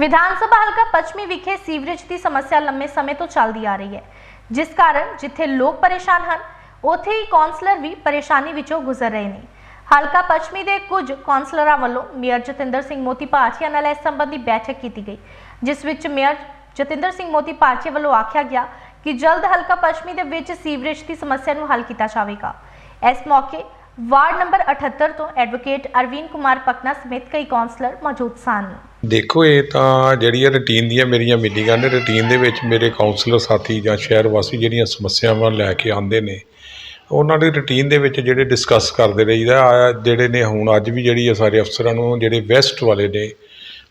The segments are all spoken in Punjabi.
ਵਿਧਾਨ ਸਭਾ ਹਲਕਾ ਪੱਛਮੀ ਵਿਖੇ ਸੀਵਰੇਜ ਦੀ ਸਮੱਸਿਆ ਲੰਮੇ ਸਮੇਂ ਤੋਂ ਚੱਲਦੀ ਆ ਰਹੀ ਹੈ। ਜਿਸ ਕਾਰਨ ਜਿੱਥੇ ਲੋਕ ਪਰੇਸ਼ਾਨ ਹਨ, ਉੱਥੇ ਹੀ ਕੌਂਸਲਰ ਵੀ ਪਰੇਸ਼ਾਨੀ ਵਿੱਚੋਂ ਗੁਜ਼ਰ ਰਹੇ ਨੇ। ਹਲਕਾ ਪੱਛਮੀ ਦੇ ਕੁਝ ਕੌਂਸਲਰਾਂ ਵੱਲੋਂ ਮੇਅਰ ਜਤਿੰਦਰ ਸਿੰਘ ਮੋਤੀ ਭਾਟੀਆ ਨਾਲ ਇਸ ਸੰਬੰਧੀ ਬੈਠਕ ਕੀਤੀ ਗਈ, ਜਿਸ ਵਿੱਚ ਮੇਅਰ ਜਤਿੰਦਰ ਸਿੰਘ ਮੋਤੀ ਭਾਟੀਆ ਵੱਲੋਂ ਆਖਿਆ ਗਿਆ ਕਿ ਜਲਦ ਹਲਕਾ ਪੱਛਮੀ ਦੇ ਵਿੱਚ ਸੀਵਰੇਜ ਦੀ ਸਮੱਸਿਆ ਨੂੰ ਹੱਲ ਕੀਤਾ ਜਾਵੇਗਾ। ਇਸ ਮੌਕੇ ਵਾਰਡ ਨੰਬਰ 78 ਤੋਂ ਐਡਵੋਕੇਟ ਅਰਵਿੰਦ ਕੁਮਾਰ ਪਕਨਾ ਸਮੇਤ ਕਈ ਕੌਂਸਲਰ ਮੌਜੂਦ ਸਨ। ਦੇਖੋ, ਇਹ ਤਾਂ ਜਿਹੜੀਆਂ ਰੂਟੀਨ ਦੀਆਂ ਮੇਰੀਆਂ ਮੀਟਿੰਗਾਂ ਨੇ ਰੂਟੀਨ ਦੇ ਵਿੱਚ ਮੇਰੇ ਕਾਉਂਸਲਰ ਸਾਥੀ ਜਾਂ ਸ਼ਹਿਰ ਵਾਸੀ ਜਿਹੜੀਆਂ ਸਮੱਸਿਆਵਾਂ ਲੈ ਕੇ ਆਉਂਦੇ ਨੇ, ਉਹਨਾਂ ਦੀ ਰੂਟੀਨ ਦੇ ਵਿੱਚ ਜਿਹੜੇ ਡਿਸਕਸ ਕਰਦੇ ਰਹੀਦਾ ਆ ਜਿਹੜੇ ਨੇ ਹੁਣ ਅੱਜ ਵੀ ਜਿਹੜੀ ਆ ਸਾਰੇ ਅਫਸਰਾਂ ਨੂੰ ਜਿਹੜੇ ਵੈਸਟ ਵਾਲੇ ਨੇ,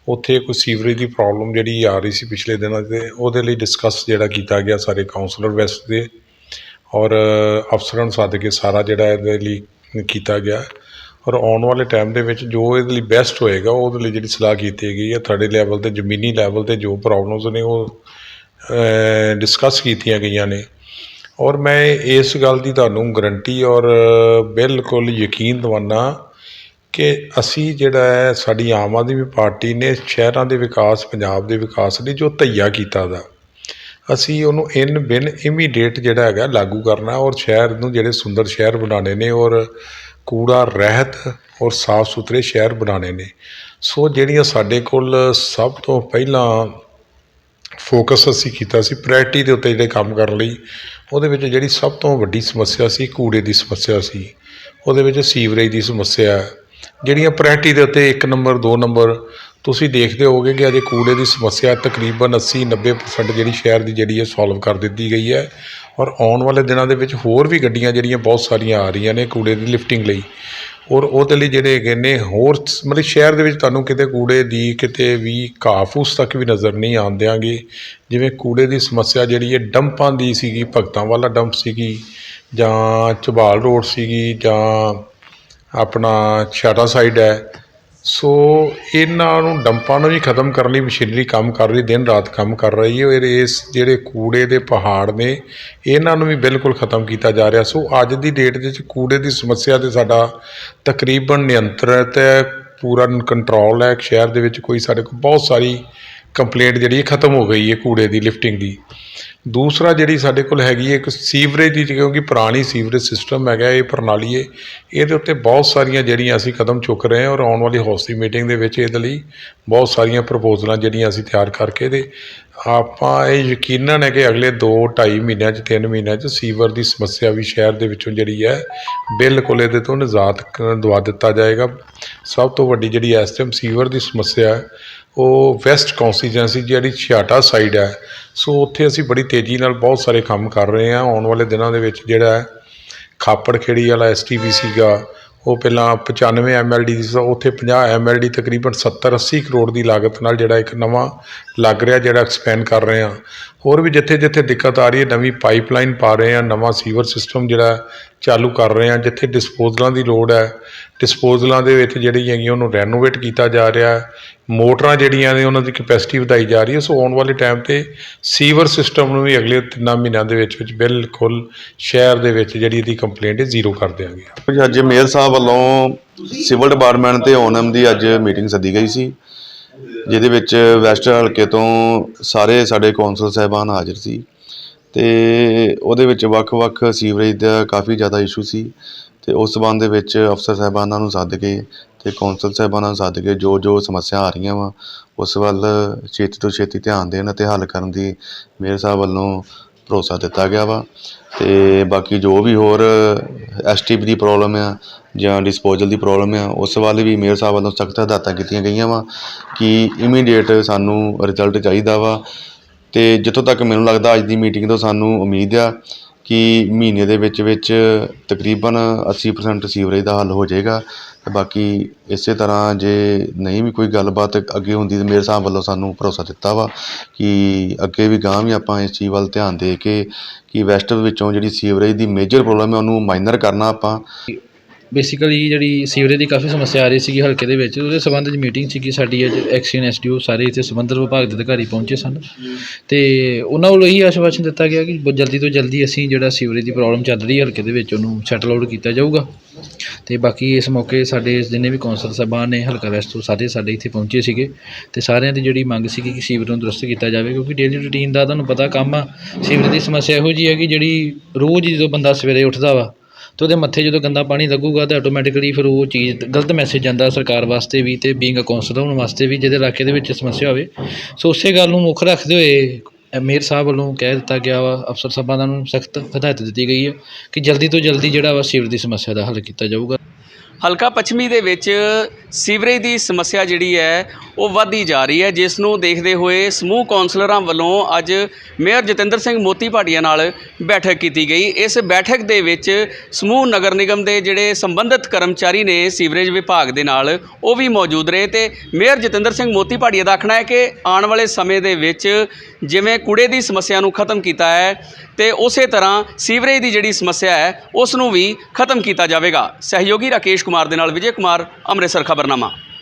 ਉੱਥੇ ਕੋਈ ਸੀਵਰੇਜ ਦੀ ਪ੍ਰੋਬਲਮ ਜਿਹੜੀ ਆ ਰਹੀ ਸੀ ਪਿਛਲੇ ਦਿਨਾਂ 'ਤੇ, ਉਹਦੇ ਲਈ ਡਿਸਕਸ ਜਿਹੜਾ ਕੀਤਾ ਗਿਆ ਸਾਰੇ ਕਾਉਂਸਲਰ ਵੈਸਟ ਦੇ, ਔਰ ਅਫਸਰਾਂ ਨੂੰ ਸੱਦ ਕੇ ਸਾਰਾ ਜਿਹੜਾ ਇਹਦੇ ਲਈ ਕੀਤਾ ਗਿਆ। ਔਰ ਆਉਣ ਵਾਲੇ ਟਾਈਮ ਦੇ ਵਿੱਚ ਜੋ ਇਹਦੇ ਲਈ ਬੈਸਟ ਹੋਏਗਾ, ਉਹਦੇ ਲਈ ਜਿਹੜੀ ਸਲਾਹ ਕੀਤੀ ਗਈ ਹੈ, ਤੁਹਾਡੇ ਲੈਵਲ ਤੇ, ਜ਼ਮੀਨੀ ਲੈਵਲ ਤੇ ਜੋ ਪ੍ਰੋਬਲਮਸ ਨੇ ਉਹ ਡਿਸਕਸ ਕੀਤੀਆਂ ਗਈਆਂ ਨੇ। ਔਰ ਮੈਂ ਇਸ ਗੱਲ ਦੀ ਤੁਹਾਨੂੰ ਗਰੰਟੀ ਔਰ ਬਿਲਕੁਲ ਯਕੀਨ ਦਿਵਾਨਾ ਕਿ ਅਸੀਂ ਜਿਹੜਾ ਹੈ, ਸਾਡੀ ਆਮ ਆਦਮੀ ਪਾਰਟੀ ਨੇ ਸ਼ਹਿਰਾਂ ਦੇ ਵਿਕਾਸ, ਪੰਜਾਬ ਦੇ ਵਿਕਾਸ ਲਈ ਜੋ ਧਈਆ ਕੀਤਾ ਦਾ, ਅਸੀਂ ਉਹਨੂੰ ਇਨ ਬਿਨ ਇਮੀਡੀਏਟ ਜਿਹੜਾ ਹੈਗਾ ਲਾਗੂ ਕਰਨਾ ਔਰ ਸ਼ਹਿਰ ਨੂੰ ਜਿਹੜੇ ਸੁੰਦਰ ਸ਼ਹਿਰ ਬਣਾਉਣੇ ਨੇ ਔਰ ਕੂੜਾ, ਰਹਿਤ ਔਰ ਸਾਫ਼ ਸੁਥਰੇ ਸ਼ਹਿਰ ਬਣਾਉਣੇ ਨੇ। ਸੋ ਜਿਹੜੀਆਂ ਸਾਡੇ ਕੋਲ ਸਭ ਤੋਂ ਪਹਿਲਾਂ ਫੋਕਸ ਅਸੀਂ ਕੀਤਾ ਸੀ ਪ੍ਰਾਇਰਟੀ ਦੇ ਉੱਤੇ ਜਿਹੜੇ ਕੰਮ ਕਰਨ ਲਈ, ਉਹਦੇ ਵਿੱਚ ਜਿਹੜੀ ਸਭ ਤੋਂ ਵੱਡੀ ਸਮੱਸਿਆ ਸੀ ਕੂੜੇ ਦੀ ਸਮੱਸਿਆ ਸੀ। ਉਹਦੇ ਵਿੱਚ ਸੀਵਰੇਜ ਦੀ ਸਮੱਸਿਆ ਜਿਹੜੀਆਂ ਪ੍ਰਾਇਰਟੀ ਦੇ ਉੱਤੇ 1 ਨੰਬਰ 2 ਨੰਬਰ, ਤੁਸੀਂ ਦੇਖਦੇ ਹੋਗੇ ਕਿ ਅਜੇ ਕੂੜੇ ਦੀ ਸਮੱਸਿਆ ਤਕਰੀਬਨ 80 90% ਜਿਹੜੀ ਸ਼ਹਿਰ ਦੀ ਜਿਹੜੀ ਹੈ ਸੋਲਵ ਕਰ ਦਿੱਤੀ ਗਈ ਹੈ। ਔਰ ਆਉਣ ਵਾਲੇ ਦਿਨਾਂ ਦੇ ਵਿੱਚ ਹੋਰ ਵੀ ਗੱਡੀਆਂ ਜਿਹੜੀਆਂ ਬਹੁਤ ਸਾਰੀਆਂ ਆ ਰਹੀਆਂ ਨੇ ਕੂੜੇ ਦੀ ਲਿਫਟਿੰਗ ਲਈ। ਔਰ ਉਹਦੇ ਲਈ ਜਿਹੜੇ ਹੈਗੇ ਨੇ ਹੋਰ ਮਤਲਬ ਸ਼ਹਿਰ ਦੇ ਵਿੱਚ ਤੁਹਾਨੂੰ ਕਿਤੇ ਕੂੜੇ ਦੀ, ਕਿਤੇ ਵੀ ਘਾਹ ਫੂਸ ਤੱਕ ਵੀ ਨਜ਼ਰ ਨਹੀਂ ਆਉਣ ਦਿਆਂਗੇ। ਜਿਵੇਂ ਕੂੜੇ ਦੀ ਸਮੱਸਿਆ ਜਿਹੜੀ ਹੈ, ਡੰਪਾਂ ਦੀ ਸੀਗੀ, ਭਗਤਾਂ ਵਾਲਾ ਡੰਪ ਸੀਗੀ, ਜਾਂ ਝਬਾਲ ਰੋਡ ਸੀਗੀ, ਜਾਂ ਆਪਣਾ ਛਾਟਾ ਸਾਈਡ ਹੈ ਸੋ ਇਹਨਾਂ ਨੂੰ ਡੰਪਾਂ ਨੂੰ ਵੀ ਖਤਮ ਕਰਨ ਲਈ ਮਸ਼ੀਨਰੀ ਕੰਮ ਕਰ ਰਹੀ, ਦਿਨ ਰਾਤ ਕੰਮ ਕਰ ਰਹੀ ਹੈ ਔਰ ਇਸ ਜਿਹੜੇ ਕੂੜੇ ਦੇ ਪਹਾੜ ਨੇ, ਇਹਨਾਂ ਨੂੰ ਵੀ ਬਿਲਕੁਲ ਖਤਮ ਕੀਤਾ ਜਾ ਰਿਹਾ। ਸੋ ਅੱਜ ਦੀ ਡੇਟ ਦੇ ਵਿੱਚ ਕੂੜੇ ਦੀ ਸਮੱਸਿਆ ਤੇ ਸਾਡਾ ਤਕਰੀਬਨ ਨਿਯੰਤਰਿਤ ਹੈ, ਪੂਰਾ ਕੰਟਰੋਲ ਹੈ। ਸ਼ਹਿਰ ਦੇ ਵਿੱਚ ਕੋਈ ਸਾਡੇ ਕੋਲ ਬਹੁਤ ਸਾਰੀ ਕੰਪਲੇਂਟ ਜਿਹੜੀ ਹੈ, ਖਤਮ ਹੋ ਗਈ ਹੈ ਕੂੜੇ ਦੀ ਲਿਫਟਿੰਗ ਦੀ। ਦੂਸਰਾ ਜਿਹੜੀ ਸਾਡੇ ਕੋਲ ਹੈਗੀ ਹੈ ਇੱਕ ਸੀਵਰੇਜ ਦੀ, ਕਿਉਂਕਿ ਪੁਰਾਣੀ ਸੀਵਰੇਜ ਸਿਸਟਮ ਹੈਗਾ ਇਹ ਪ੍ਰਣਾਲੀ ਹੈ, ਇਹਦੇ ਉੱਤੇ ਬਹੁਤ ਸਾਰੀਆਂ ਜਿਹੜੀਆਂ ਅਸੀਂ ਕਦਮ ਚੁੱਕ ਰਹੇ ਹਾਂ ਔਰ ਆਉਣ ਵਾਲੀ ਹੌਸ ਦੀ ਮੀਟਿੰਗ ਦੇ ਵਿੱਚ ਇਹਦੇ ਲਈ ਬਹੁਤ ਸਾਰੀਆਂ ਪ੍ਰਪੋਜ਼ਲਾਂ ਜਿਹੜੀਆਂ ਅਸੀਂ ਤਿਆਰ ਕਰਕੇ ਦੇ ਆਪਾਂ ਇਹ ਯਕੀਨਨ ਹੈ ਕਿ ਅਗਲੇ 2 2.5 ਮਹੀਨਿਆਂ 'ਚ 3 ਮਹੀਨਿਆਂ 'ਚ ਸੀਵਰ ਦੀ ਸਮੱਸਿਆ ਵੀ ਸ਼ਹਿਰ ਦੇ ਵਿੱਚੋਂ ਜਿਹੜੀ ਹੈ ਬਿਲਕੁਲ ਇਹਦੇ ਤੋਂ ਨਿਜਾਤ ਦਵਾ ਦਿੱਤਾ ਜਾਏਗਾ। ਸਭ ਤੋਂ ਵੱਡੀ ਜਿਹੜੀ ਇਸ ਟਾਈਮ ਸੀਵਰ ਦੀ ਸਮੱਸਿਆ ਹੈ ਉਹ ਵੈਸਟ ਕੌਂਸਟੀਚੁਐਂਸੀ ਜਿਹੜੀ ਛਿਆਟਾ ਸਾਈਡ ਹੈ, ਸੋ ਉੱਥੇ ਅਸੀਂ ਬੜੀ ਤੇਜ਼ੀ ਨਾਲ ਬਹੁਤ ਸਾਰੇ ਕੰਮ ਕਰ ਰਹੇ ਹਾਂ। ਆਉਣ ਵਾਲੇ ਦਿਨਾਂ ਦੇ ਵਿੱਚ ਜਿਹੜਾ ਹੈ, ਖਾਪੜ ਖੇੜੀ ਵਾਲਾ ਐਸਟੀਵੀ ਸੀਗਾ, ਉਹ ਪਹਿਲਾਂ 95 ਐਮਐਲਡੀ ਦੀ ਸੀ, ਉੱਥੇ 50 ਐਮਐਲਡੀ ਤਕਰੀਬਨ 70 80 ਕਰੋੜ ਦੀ ਲਾਗਤ ਨਾਲ ਜਿਹੜਾ ਇੱਕ ਨਵਾਂ ਲੱਗ ਰਿਹਾ, ਜਿਹੜਾ ਐਕਸਪੈਂਡ ਕਰ ਰਹੇ ਹਾਂ। ਹੋਰ ਵੀ ਜਿੱਥੇ ਜਿੱਥੇ ਦਿੱਕਤ ਆ ਰਹੀ ਹੈ, ਨਵੀਂ ਪਾਈਪਲਾਈਨ ਪਾ ਰਹੇ ਹਾਂ, ਨਵਾਂ ਸੀਵਰ ਸਿਸਟਮ ਜਿਹੜਾ ਚਾਲੂ ਕਰ ਰਹੇ ਹਾਂ, ਜਿੱਥੇ ਡਿਸਪੋਜ਼ਲਾਂ ਦੀ ਲੋੜ ਹੈ। ਡਿਸਪੋਜ਼ਲਾਂ ਦੇ ਵਿੱਚ ਜਿਹੜੀ ਹੈਗੀ ਉਹਨੂੰ ਰੈਨੋਵੇਟ ਕੀਤਾ ਜਾ ਰਿਹਾ ਮੋਟਰਾਂ ਜਿਹੜੀਆਂ ਨੇ, ਉਹਨਾਂ ਦੀ ਕਪੈਸਿਟੀ ਵਧਾਈ ਜਾ ਰਹੀ ਹੈ। ਸੋ ਆਉਣ ਵਾਲੇ ਟਾਈਮ ਤੇ ਸੀਵਰ ਸਿਸਟਮ ਨੂੰ ਵੀ ਅਗਲੇ ਤਿੰਨਾਂ ਮਹੀਨਿਆਂ ਦੇ ਵਿੱਚ ਵਿੱਚ ਬਿਲਕੁਲ ਸ਼ਹਿਰ ਦੇ ਵਿੱਚ ਜਿਹੜੀ ਇਹਦੀ ਕੰਪਲੇਂਟ ਹੈ ਜ਼ੀਰੋ ਕਰ ਦਿਆਂਗੇ। ਅੱਜ ਮੇਅਰ ਸਾਹਿਬ ਵੱਲੋਂ ਸਿਵਲ ਡਿਪਾਰਟਮੈਂਟ ਤੇ ਓਨਮ ਦੀ ਅੱਜ ਮੀਟਿੰਗ ਸੱਦੀ ਗਈ ਸੀ। ਜਿਹਦੇ ਵਿੱਚ ਵੈਸਟ ਹਲਕੇ ਤੋਂ ਸਾਰੇ ਸਾਡੇ ਕੌਂਸਲ ਸਾਹਿਬਾਨ ਹਾਜ਼ਰ ਸੀ ਤੇ ਉਹਦੇ ਵਿੱਚ ਵੱਖ-ਵੱਖ ਸੀਵਰੇਜ ਦਾ ਕਾਫੀ ਜ਼ਿਆਦਾ ਇਸ਼ੂ ਸੀ ਤੇ ਉਸ ਸਬੰਧ ਦੇ ਵਿੱਚ ਅਫਸਰ ਸਾਹਿਬਾਨਾਂ ਨੂੰ ਸੱਦ ਕੇ ਤੇ ਕੌਂਸਲ ਸਾਹਿਬਾਨਾਂ ਨੂੰ ਸੱਦ ਕੇ ਜੋ ਜੋ ਸਮੱਸਿਆ ਆ ਰਹੀਆਂ ਵਾ, ਉਸ ਵੱਲ ਛੇਤੀ ਤੋਂ ਛੇਤੀ ਧਿਆਨ ਦੇਣ ਅਤੇ ਹੱਲ ਕਰਨ ਦੀ ਮੇਅਰ ਸਾਹਿਬ ਵੱਲੋਂ ਭਰੋਸਾ ਦਿੱਤਾ ਗਿਆ ਵਾ। ਅਤੇ ਬਾਕੀ ਜੋ ਵੀ ਹੋਰ ਐਸ ਐਸਟੀਪੀ ਦੀ ਪ੍ਰੋਬਲਮ ਆ ਜਾਂ ਡਿਸਪੋਜ਼ਲ ਦੀ ਪ੍ਰੋਬਲਮ ਆ, ਉਸ ਵੱਲ ਵੀ ਮੇਅਰ ਸਾਹਿਬ ਵੱਲੋਂ ਸਖਤ ਹਦਾਇਤਾਂ ਕੀਤੀਆਂ ਗਈਆਂ ਵਾ ਕਿ ਇਮੀਡੀਏਟ ਸਾਨੂੰ ਰਿਜ਼ਲਟ ਚਾਹੀਦਾ ਵਾ। ਅਤੇ ਜਿੱਥੋਂ ਤੱਕ ਮੈਨੂੰ ਲੱਗਦਾ ਅੱਜ ਦੀ ਮੀਟਿੰਗ ਤੋਂ ਸਾਨੂੰ ਉਮੀਦ ਆ ਕਿ ਮਹੀਨੇ ਦੇ ਵਿੱਚ ਵਿੱਚ ਤਕਰੀਬਨ 80% ਸੀਵਰੇਜ ਦਾ ਹੱਲ ਹੋ ਜਾਵੇਗਾ ਅਤੇ ਬਾਕੀ ਇਸੇ ਤਰ੍ਹਾਂ ਜੇ ਨਹੀਂ ਵੀ ਕੋਈ ਗੱਲਬਾਤ ਅੱਗੇ ਹੁੰਦੀ ਤਾਂ ਮੇਰੇ ਸਾਹਿਬ ਵੱਲੋਂ ਸਾਨੂੰ ਭਰੋਸਾ ਦਿੱਤਾ ਵਾ ਕਿ ਅੱਗੇ ਵੀ ਗਾਂ ਵੀ ਆਪਾਂ ਇਸ ਚੀਜ਼ ਵੱਲ ਧਿਆਨ ਦੇ ਕੇ ਕਿ ਵੈਸਟ ਵਿੱਚੋਂ ਜਿਹੜੀ ਸੀਵਰੇਜ ਦੀ ਮੇਜਰ ਪ੍ਰੋਬਲਮ ਹੈ ਉਹਨੂੰ ਮਾਈਨਰ ਕਰਨਾ ਆਪਾਂ। ਬੇਸਿਕਲੀ ਜਿਹੜੀ ਸੀਵਰੇਜ ਦੀ ਕਾਫੀ ਸਮੱਸਿਆ ਆ ਰਹੀ ਸੀਗੀ ਹਲਕੇ ਦੇ ਵਿੱਚ, ਉਹਦੇ ਸੰਬੰਧ ਵਿੱਚ ਮੀਟਿੰਗ ਸੀਗੀ ਸਾਡੀ ਅੱਜ ਐਕਸੀਅਨ ਐਸਡੀਓ ਸਾਰੇ ਇੱਥੇ ਸੰਬੰਧਿਤ ਵਿਭਾਗ ਦੇ ਅਧਿਕਾਰੀ ਪਹੁੰਚੇ ਸਨ। ਤੇ ਉਹਨਾਂ ਵੱਲੋਂ ਇਹੀ ਆਸ਼ਵਾਸਨ ਦਿੱਤਾ ਗਿਆ ਕਿ ਬਹੁਤ ਜਲਦੀ ਤੋਂ ਜਲਦੀ ਅਸੀਂ ਜਿਹੜਾ ਸੀਵਰੇਜ ਦੀ ਪ੍ਰੋਬਲਮ ਚੱਲ ਰਹੀ ਹੈ ਹਲਕੇ ਦੇ ਵਿੱਚ, ਉਹਨੂੰ ਸੈਟਲ ਆਊਟ ਕੀਤਾ ਜਾਊਗਾ। ਤੇ ਬਾਕੀ ਇਸ ਮੌਕੇ ਸਾਡੇ ਜਿੰਨੇ ਵੀ ਕੌਂਸਲ ਸਾਹਿਬਾਨ ਨੇ, ਹਲਕਾ ਵੈਸਟ ਤੋਂ ਸਾਰੇ ਸਾਡੇ ਇੱਥੇ ਪਹੁੰਚੇ ਸੀਗੇ। ਤੇ ਸਾਰਿਆਂ ਦੀ ਜਿਹੜੀ ਮੰਗ ਸੀਗੀ ਕਿ ਸੀਵਰ ਨੂੰ ਦਰੁਸਤ ਕੀਤਾ ਜਾਵੇ, ਕਿਉਂਕਿ ਡੇਲੀ ਰੂਟੀਨ ਦਾ ਤੁਹਾਨੂੰ ਪਤਾ ਕੰਮ ਆ। ਸੀਵਰ ਦੀ ਸਮੱਸਿਆ ਇਹੋ ਜੀ ਹੈ ਕਿ ਜਿਹੜੀ ਰੋਜ਼ ਜਦੋਂ ਬੰਦਾ ਸਵੇਰੇ ਉੱਠਦਾ ਵਾ ਅਤੇ ਉਹਦੇ ਮੱਥੇ ਜਦੋਂ ਗੰਦਾ ਪਾਣੀ ਲੱਗੂਗਾ ਤਾਂ ਆਟੋਮੈਟਿਕਲੀ ਫਿਰ ਉਹ ਚੀਜ਼ ਗਲਤ ਮੈਸੇਜ ਜਾਂਦਾ ਸਰਕਾਰ ਵਾਸਤੇ ਵੀ ਅਤੇ ਬੀਇੰਗ ਅ ਕੌਂਸਲਰ ਹੋਣ ਵਾਸਤੇ ਵੀ ਜਿਹਦੇ ਇਲਾਕੇ ਦੇ ਵਿੱਚ ਸਮੱਸਿਆ ਹੋਵੇ। ਸੋ ਉਸੇ ਗੱਲ ਨੂੰ ਮੁੱਖ ਰੱਖਦੇ ਹੋਏ ਅ, ਮੇਅਰ ਸਾਹਿਬ ਵੱਲੋਂ ਕਹਿ ਦਿੱਤਾ ਗਿਆ ਵਾ ਅਫਸਰ ਸਾਹਿਬਾਨਾਂ ਨੂੰ ਸਖਤ ਹਦਾਇਤ ਦਿੱਤੀ ਗਈ ਹੈ ਕਿ ਜਲਦੀ ਤੋਂ ਜਲਦੀ ਜਿਹੜਾ ਵਾ ਸੀਵਰ ਦੀ ਸਮੱਸਿਆ ਦਾ ਹੱਲ ਕੀਤਾ ਜਾਊਗਾ। ਹਲਕਾ ਪੱਛਮੀ ਦੇ ਵਿੱਚ ਸੀਵਰੇਜ ਦੀ ਸਮੱਸਿਆ ਜਿਹੜੀ ਹੈ, ਉਹ ਵੱਧਦੀ ਜਾ ਰਹੀ ਹੈ, ਜਿਸ ਨੂੰ ਦੇਖਦੇ ਹੋਏ ਸਮੂਹ ਕੌਂਸਲਰਾਂ ਵੱਲੋਂ ਅੱਜ ਮੇਅਰ ਜਤਿੰਦਰ ਸਿੰਘ ਮੋਤੀ ਭਾਟੀਆ ਨਾਲ ਬੈਠਕ ਕੀਤੀ ਗਈ। ਇਸ ਬੈਠਕ ਦੇ ਵਿੱਚ ਸਮੂਹ ਨਗਰ ਨਿਗਮ ਦੇ ਜਿਹੜੇ ਸੰਬੰਧਿਤ ਕਰਮਚਾਰੀ ਨੇ ਸੀਵਰੇਜ ਵਿਭਾਗ ਦੇ ਨਾਲ, ਉਹ ਵੀ ਮੌਜੂਦ ਰਹੇ ਤੇ ਮੇਅਰ ਜਤਿੰਦਰ ਸਿੰਘ ਮੋਤੀ ਭਾਟੀਆ ਦਾ ਆਖਣਾ ਹੈ ਕਿ ਆਉਣ ਵਾਲੇ ਸਮੇਂ ਦੇ ਵਿੱਚ ਜਿਵੇਂ ਕੂੜੇ ਦੀ ਸਮੱਸਿਆ ਨੂੰ ਖਤਮ ਕੀਤਾ ਹੈ ਤੇ ਉਸੇ ਤਰ੍ਹਾਂ ਸੀਵਰੇਜ ਦੀ ਜਿਹੜੀ ਸਮੱਸਿਆ ਹੈ, ਉਸ ਨੂੰ ਵੀ ਖਤਮ ਕੀਤਾ ਜਾਵੇਗਾ। ਸਹਿਯੋਗੀ ਰਾਕੇਸ਼ ਕੁਮਾਰ ਦੇ ਨਾਲ ਵਿਜੇ ਕੁਮਾਰ, ਅੰਮ੍ਰਿਤਸਰ ਖਬਰਨਾਮਾ।